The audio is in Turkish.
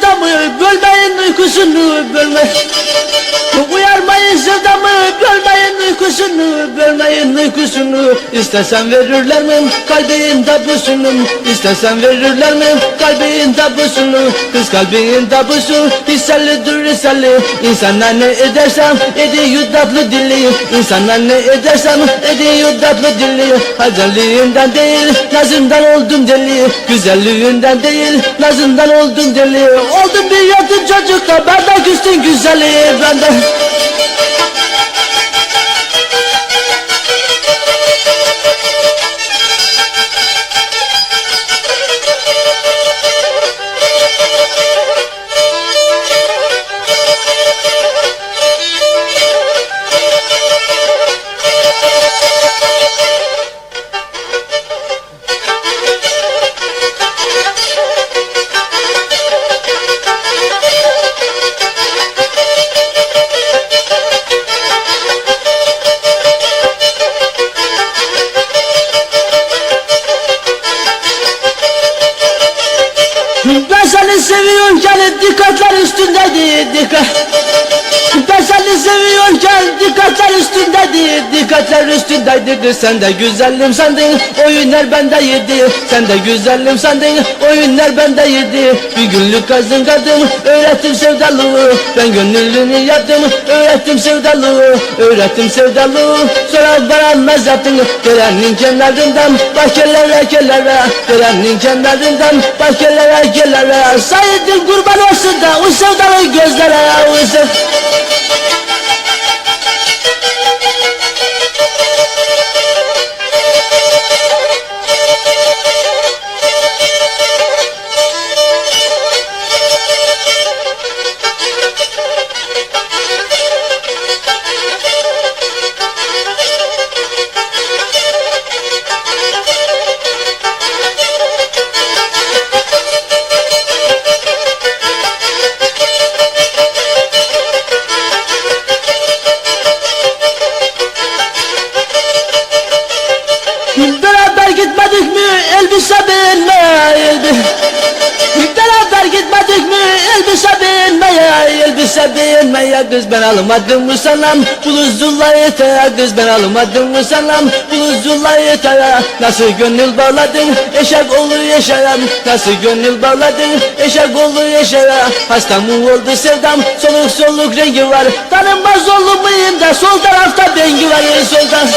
adamı Bölmeyin uykusunu bölme Uyarmayın sevdamı bölme uykusunu Bölmeyin uykusunu İstesen verirler mi? Kalbin tabusunu İstesen verirler mi? Kalbin tabusunu Kız kalbin tabusu hissellidir hisselli. İnsanlar ne edersem ediyor tatlı dili İnsanlar ne edersem ediyor tatlı dili Hazırlığından değil nazından oldum deli. Güzelliğinden değil nazından oldum deli. Oldum bir yatıp çocukla bardak üstün güzeli benden seni seviyorken dikkatler üstündedir dikkat Seni seviyorken dikkatler üstündedir Dikkatler üstündeydi. Sen de güzellim sandın Oyunlar bende yedi. Sen de güzellim sandın Oyunlar bende yedi. Bir günlük kazın kadın Öğrettim sevdalığı. Ben gönüllünü yaptım Öğrettim sevdalığı. Öğrettim sevdalığı Sonra varamaz yaptın Görenin kenarından Bahçelere kelere Görenin kenarından Bahçelere kelere Sayıdın kurban olsun da O sevdalı gözlere. O sevdalı beğenmeye Kız ben almadım mı sanam buluzullah yeter Kız ben almadım mı sanam buluzullah yeter Nasıl gönül bağladın? Eşek oğlu yaşaya Nasıl gönül bağladın? Eşek oğlu yaşaya Hasta mı oldu sevdam? Soluk soluk rengi var Tanınmaz oğlu muyum da? Sol tarafta bengi var soldan